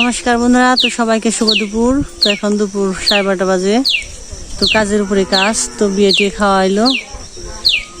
নমস্কার বন্ধুরা, তো সবাইকে শুভ দুপুর। তো এখন দুপুর সাড়ে বারোটা বাজে। তো কাজের উপরে কাজ, তো বিয়ে টিয়ে খাওয়া এলো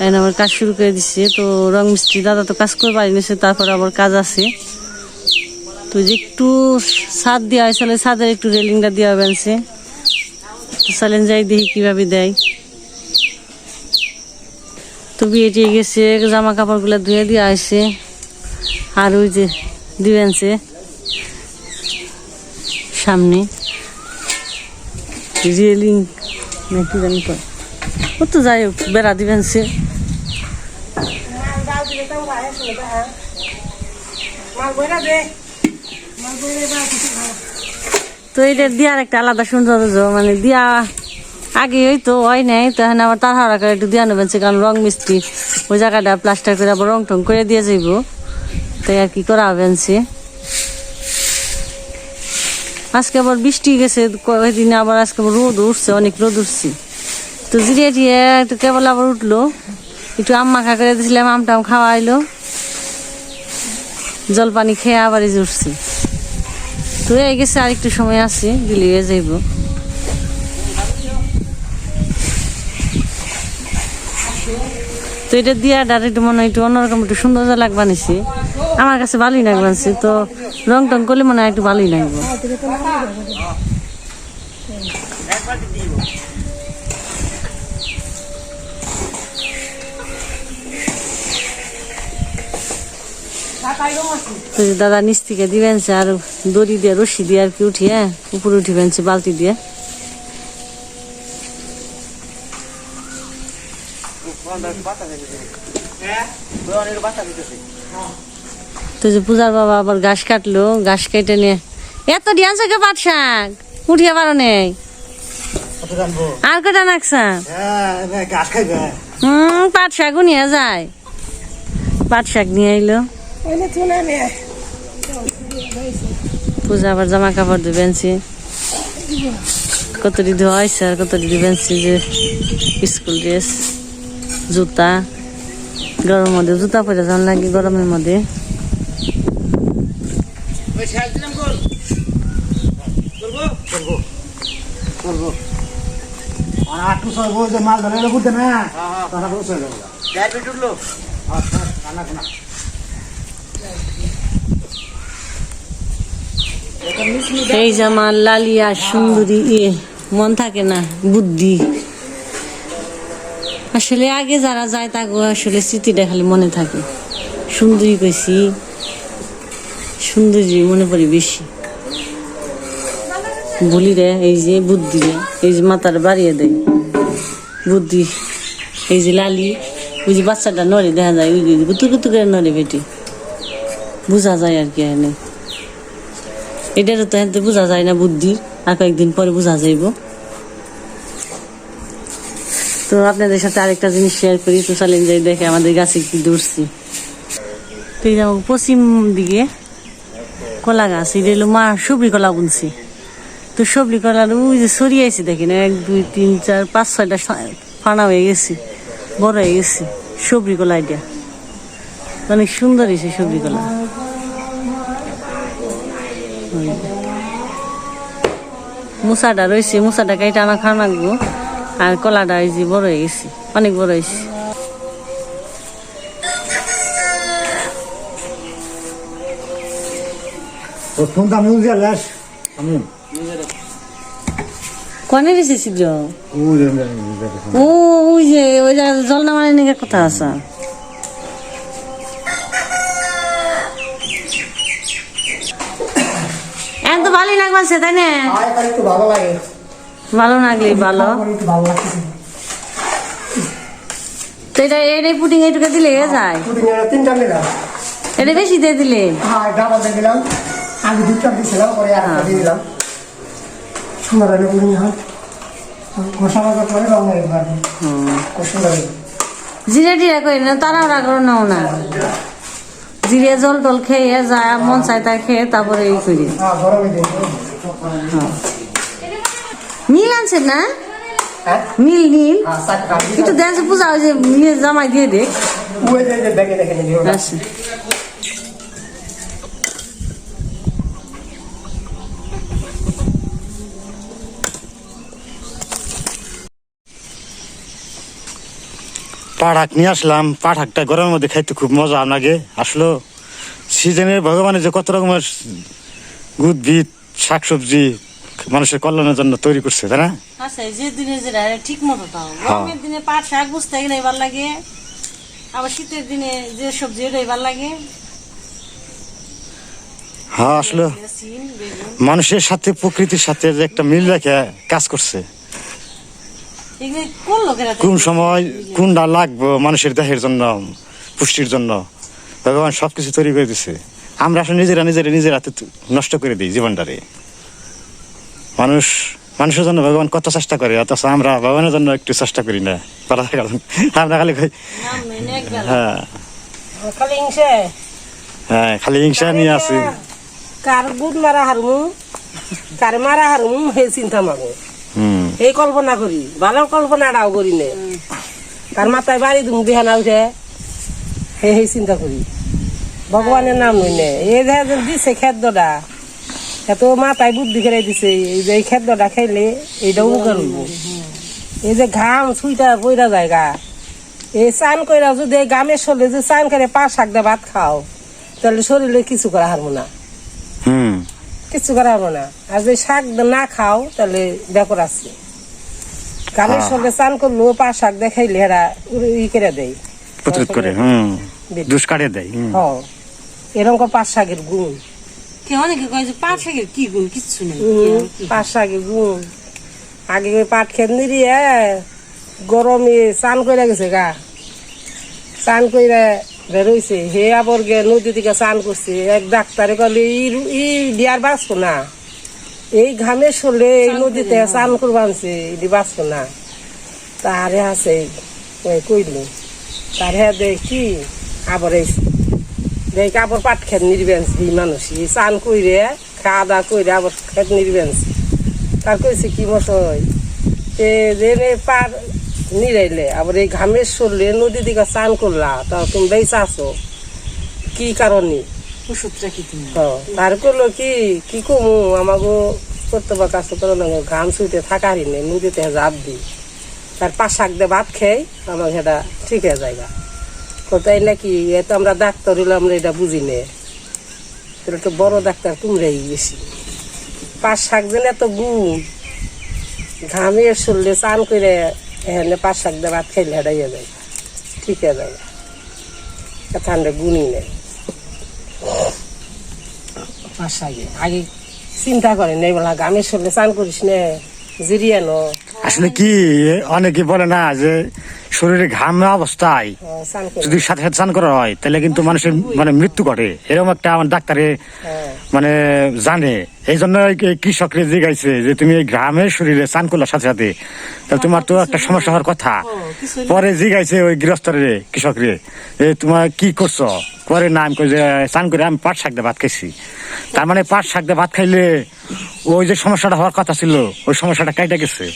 এখন আবার কাজ শুরু করে দিচ্ছে তো রং মিস্ত্রি, দাদা তো কাজ করে পারি নিছে তারপর আবার কাজ আছে। তো যে একটু ছাদ দেওয়া হয়েছিল ছাদের একটু রেলিংটা দেওয়া বেনছে তো চলেন যাই, দেখি কীভাবে দেয়। তো বিয়ে টিয়ে গেছে, জামা কাপড়গুলো ধুয়ে দেওয়া হয়েছে। আর ওই যে দিবেনছে সামনে। রিয়েলিং নাকি জানি তো ও তো যাই হোক, বেড়া দিবেন সে। তো এটা দিয়ার একটা আলাদা সৌন্দর্য মানে দিয়া আগে ওই তো হয় নাই তখন আবার তার হারা করে একটু দিয়া নেবেন কারণ রং মিস্ত্রি, ওই জায়গাটা প্লাস্টার করে আবার রং টং করে দিয়ে যাইব। তাই আর কি করা হবেন সে আজকে আবার বৃষ্টি গেছে, কয়েকদিন আবার আজকে আবার রোদ উঠছে, অনেক রোদ উঠছে। তো জিরিয়ে টিয়ে একটু কেবল আবার উঠল, একটু আম মাখা করে দিয়েছিলাম আম টাম খাওয়াইলো। জল পানি খেয়ে আবার এই উঠছে। তো এই গেছে আর একটু সময় আছে গিলিয়ে যাইব। তো এটা দিয়া ডার একটু মনে হয় একটু অন্যরকম একটু সুন্দর লাগবা নিছি। আমার কাছে ভালোই লাগবানছি তো রং টং করলে মনে হয় একটু ভালোই লাগবে। দাদা নিচ থেকে দিবেন আর দড়ি দিয়ে, রশি দিয়ে আর কি উঠিয়ে, উপরে উঠিবেন বালতি দিয়ে। তো যে পূজার বাবা আবার ঘাস কাটলো ঘাস কেটে নিয়ে। এত ডিয়ান্স কে পাট শাক উঠিয়ে পারো নেই। আর কটা নাকসা গাছ খাইবে। হুম পাট শাকও নিয়ে যায়। পাট শাক নিয়ে আইলো। পূজা আবার জামা কাপড় দিবেনছি কতটি ধোয়া হয়েছে আর কতটি দিবেনছি যে স্কুল ড্রেস জুতা। গরমের মধ্যে জুতা পরে যান লাগে গরমের মধ্যে। মাল ধরে বুঝতে না? তারা বসে যাব খানা খানা এই জামা লালিয়া সুন্দরী ইয়ে মন থাকে না বুদ্ধি। আসলে আগে যারা যায় তাকে আসলে স্মৃতিটা খালি মনে থাকে। সুন্দরী কইছি। সুন্দরী, মনে পড়ে বেশি। বলি রে, এই যে বুদ্ধি, এই যে মাথার বাড়িয়ে দেয় বুদ্ধি, এই যে লালি, ওই যে বাচ্চাটা নড়ে, দেখা যায়, ওই গুতু গুতু করে নড়ে বেটি। বোঝা যায় আর কি এখানে এটারও তো এতে বোঝা যায় না বুদ্ধি, আর কয়েকদিন পরে বোঝা যাইব। তো আপনাদের সাথে আরেকটা জিনিস শেয়ার করি তো যাই দেখে আমাদের গাছে কি দৌড়ছি। তো এই পশ্চিম দিকে কলা গাছ এটা হলো মা সবরি কলা বুনছি। তো সবরি কলার ওই যে সরিয়েছি দেখি না, এক, দুই, তিন, চার, পাঁচ, ছয়টা ফানা হয়ে গেছে, বড় হয়ে গেছে সবরি কলা এটা অনেক সুন্দর হয়েছে সবরি কলা। মুসাটা রয়েছে, মুসাটা কেটে আমার খাওয়া আর কলাটা এই যে বড় হয়ে গেছে, অনেক বড় হয়েছে। তো শুনতাম নিউজ লাস। আমি কনে দিছে ছিদ্র? ও ওই যে ওই জায়গায় জল নামানোর নিকে কথা আছে। এখন তো ভালোই লাগছে তাই না? ভালো লাগে। ভালো লাগলে ভালো। ভালো লাগছে। তো এটা এটাই পুটিং এইটুকু দিলে যায়? পুডিং এর তিনটা নিলাম। এটা বেশি দিয়ে দিলে? হ্যাঁ ডাবল দিয়ে দিলাম। আগে দুটা দিয়েছিলাম পরে আর একটা দিয়ে দিলাম। সুন্দর হলে পুডিং হয়। কষা মাখা করে রঙ হয়ে পারবে খুব সুন্দর। জিরে টিরে করি না তারা ওরা করে নাও না জিরে জল টল খেয়ে যায় মন চাই তাই খেয়ে তারপরে এই করি। হ্যাঁ নীল আনছে না? হ্যাঁ? নীল নীল হ্যাঁ একটু দেন পূজা ওই যে জামাই দিয়ে যে যে দেখে আচ্ছা পাঠাক নিয়ে আসলাম পাঠাকটা গরমের মধ্যে খাইতে খুব মজা আপনাকে আসলো সিজনের ভগবানের যে কত রকমের উদ্ভিদ শাকসবজি মানুষের কল্যাণের জন্য তৈরি করছে তাই না? আচ্ছা যে দিনে যেটা ঠিক মতো তাও। গরমের দিনে পাট শাক বুঝতে গেলে এবার লাগে। আবার শীতের দিনে যে সবজি এটা এবার লাগে। হ্যাঁ আসলে। মানুষের সাথে প্রকৃতির সাথে যে একটা মিল রেখে কাজ করছে। কোন সময় কোনটা লাগবে মানুষের দেহের জন্য পুষ্টির জন্য? ভগবান সবকিছু তৈরি করে দিছে। আমরা আসলে নিজেরা নিজেরা নিজের হাতে নষ্ট করে দিই জীবনটারে। মানুষ মানুষের জন্য ভগবান কত চেষ্টা করে অথচ আমরা ভগবানের জন্য একটু চেষ্টা করি না। কারণ আমরা খালি হ্যাঁ। খালি হ্যাঁ খালি হিংসা নিয়ে আছি। কার গুদ মারা হারমু কার মারা হারমু সেই চিন্তা মাগো। হুম। এই কল্পনা করি, ভালো কল্পনাটাও করি নে। কার মাথায় বাড়ি দুম, বিহানা উঠে। সেই চিন্তা করি। ভগবানের নাম নই নে। এই যে দিছে খাদ্যটা এত মাথায় বুদ্ধি করে দিছে, এই যে এই খাদ্যটা খাইলে এইটা উপকার হইব। এই যে ঘাম ছুইটা বইরা জায়গা, এই চান কইরা যদি গামের শরীরে যে চান করে পা শাক দিয়ে ভাত খাও, তাহলে শরীরে কিছু করা হারবো না। কিছু করা হবে না। আর যদি শাক না খাও তাহলে ব্যাপার আছে। গামের সঙ্গে চান করল পা শাক দেখাইলে এরা ই করে দেয়। প্রতিরোধ করে হুম। দুষ দেয় হুম। হ। এরকম পাঁচ শাকের গুণ। কে অনেকে কয় যে পাট শাকের কি গুণ? কিচ্ছু নেই। শাকের গুণ। আগে পাট খেত নিরিয়ে গরমে চান করে গেছে গা। চান করে বেরোইছে। হে আবার গে নদী থেকে চান করছে। এক ডাক্তারে কলে ই দিয়ার বাঁচবো না। এই ঘামে চলে এই নদীতে চান করব আনছে এটি বাঁচবো না। তারে আছে কইল তার হ্যাঁ দেখ কি আবার এই দেখ আবার পাট খেত নির্বেন্স দি মানুষ এই চান কইরে খাওয়া দাওয়া কইরে আবার খেত নির্বেন্স তার কইছে কি মশাই এ পার নিরাইলে আবার এই ঘামের সরলে নদী দিকে চান করলা তা তুমি বেঁচে আছো। কি কারণে? তার করল কি কি কমু আমাগো করতে বা কাজ করতে না ঘাম শুইতে থাকারই নেই নদীতে জাপ দি। তার পাঁচ শাক দিয়ে ভাত খেয়ে আমার সেটা ঠিক হয়ে যায় তাই নাকি এ তো আমরা ডাক্তার হইলে আমরা এটা বুঝি নে। তো বড় ডাক্তার তোমরাই বেশি। পাঁচ শাক যেন এত গুণ। ঘামে শুনলে চান করে এখানে পাঁচ শাক দিয়ে ভাত খাইলে হেঁটাই যায়। ঠিক হয়ে যায়। ঠান্ডা গুণই নেই। পাঁচ শাকে আগে চিন্তা করেন এই বলা গামের সঙ্গে চান করিস নে জিরিয়ে নো। আসলে কি অনেকে বলে না যে শরীরে ঘাম অবস্থায় যদি সাথে সাথে স্নান করা হয় তাহলে কিন্তু মানুষের মানে মৃত্যু ঘটে। এরকম একটা আমার ডাক্তারে হ্যাঁ। মানে জানে। এই জন্য কৃষকরে জিগাইছে যে তুমি এই গ্রামের শরীরে স্নান করলার সাথে সাথে তাহলে তোমার তো একটা সমস্যা হওয়ার কথা। পরে জিগাইছে ওই গৃহস্থরে কৃষকরে যে তোমার কি করছ? পরে না আমি যে স্নান করে আমি পাট শাক দিয়ে ভাত খাইছি। তার মানে পাট শাক দিয়ে ভাত খাইলে ওই যে সমস্যাটা হওয়ার কথা ছিল ওই সমস্যাটা কাইটা গেছে।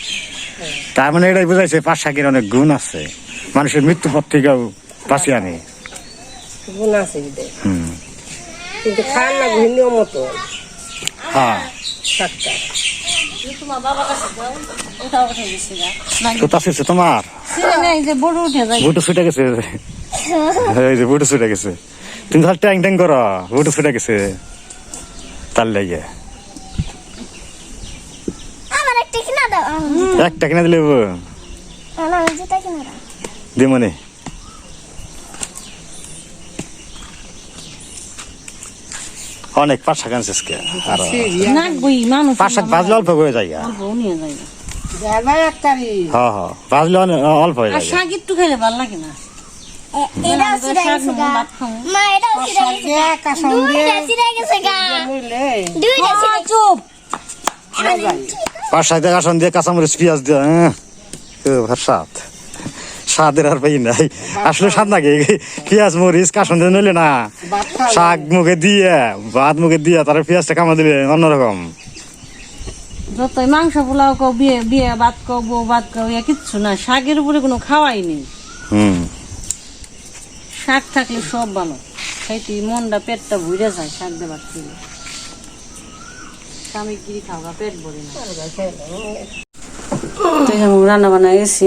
তার মানে এটাই বুঝাইছে পাট শাকের অনেক গুণ আছে। মানুষের মৃত্যু পথ থেকেও বাঁচিয়ে আনে। গুণ আছে হুম। কিন্তু খান না মতো। হ্যাঁ। শাকটা তোমার? বুটু ছুটে গেছে। এই যে বুটু ছুটে গেছে। তুমি তাহলে ট্যাং ট্যাং করো বুটু ছুটে গেছে। তার লেগে। আমার একটা কিনা দাও। একটা কিনে দিলে আমার যেটা অনেক পাঁচ শাক আনছিস কে আর পাঁচ শাক বাজলে অল্প হয়ে যায় হ্যাঁ হ্যাঁ বাজলে অল্প হয়ে যায়। শাক একটু খাইলে ভালো লাগে না। পাঁচ শাক দিয়ে কাঁচামরিচ পেঁয়াজ দিয়ে হ্যাঁ। স্বাদ। স্বাদের আর পাই নাই। আসলে স্বাদ লাগে পেঁয়াজ মরিচ কাঁচন দিয়ে নিলে না। শাক মুখে দিয়ে ভাত মুখে দিয়ে তার পেঁয়াজটা কামা দিলে অন্যরকম যতই মাংস পোলাও কও বিয়ে বিয়ে ভাত কও বউ ভাত কও ইয়া কিচ্ছু না। শাকের উপরে কোনো খাওয়াই নেই। হুম। শাক থাকলে সব ভালো। খাইতে মনটা পেটটা ভুলে যায় শাক দিয়ে ভাত খেলে সামগ্রী খাওয়া পেট ভরে না। রান্না বান্না গেছি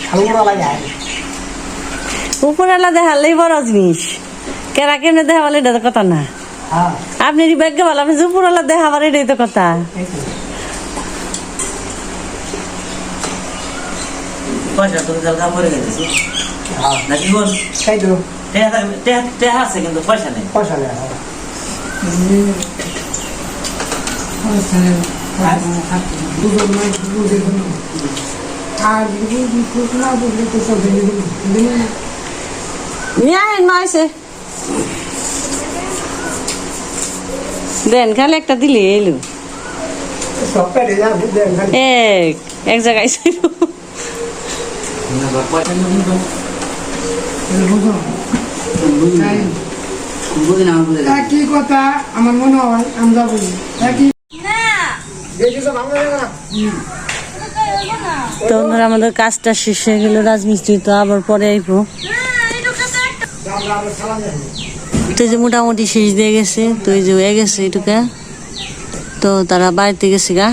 উপরালা দেখালেই বড় জিনিস। কেরা কেমনে দেখাবলে এটা তো কথা না। হ্যাঁ। আপনি ভাগ্য ভালো আপনি যে উপরালা দেখাবার এটাই তো কথা। পয়সা তো জায়গা পড়ে গেছে। হ্যাঁ। নাকি বল? তাই তো। টেহা আছে কিন্তু পয়সা নেই। পয়সা নেই হ্যাঁ। নিয়ে আইন মাইছে দেন খালি একটা দিলে এলো। এক এক জায়গায় একই কথা আমার মনে হয় আমরা একই লাগে না? তো ওনারা আমাদের কাজটা শেষ হয়ে গেল রাজমিস্ত্রি তো আবার পরে আইবো। তো যে মোটামুটি শেষ দিয়ে গেছে, তো এই যে হয়ে গেছে এটুকা। তো তারা বাড়িতে গেছে গা।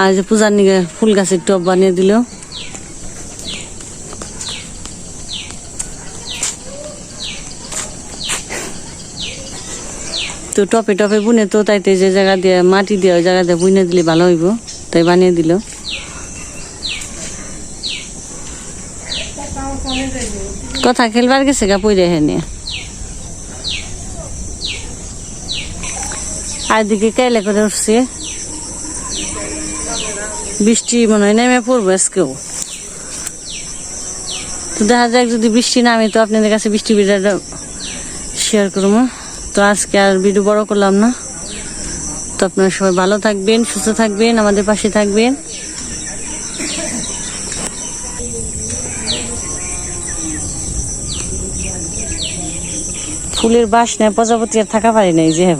আর যে পূজার নিগে ফুল গাছের টব বানিয়ে দিল। তো টপে টপে বুনে তো তাইতে যে জায়গা দিয়ে মাটি দিয়ে ওই জায়গা দিয়ে বুনে দিলে ভালো হইব। তাই বানিয়ে দিল। কথা খেলবার গেছে গা পইরে হেনে আর দিকে কেলে করে উঠছে। বৃষ্টি মনে হয় নেমে পড়ব আজকেও। তো দেখা যাক যদি বৃষ্টি নামে তো আপনাদের কাছে বৃষ্টি ভিডিওটা শেয়ার করব। তো আজকে আর ভিডিও বড় করলাম না। তো আপনারা সবাই ভালো থাকবেন, সুস্থ থাকবেন, আমাদের পাশে থাকবেন। ফুলের বাস নেয় প্রজাপতি আর থাকা পারি নাই যে হ্যাঁ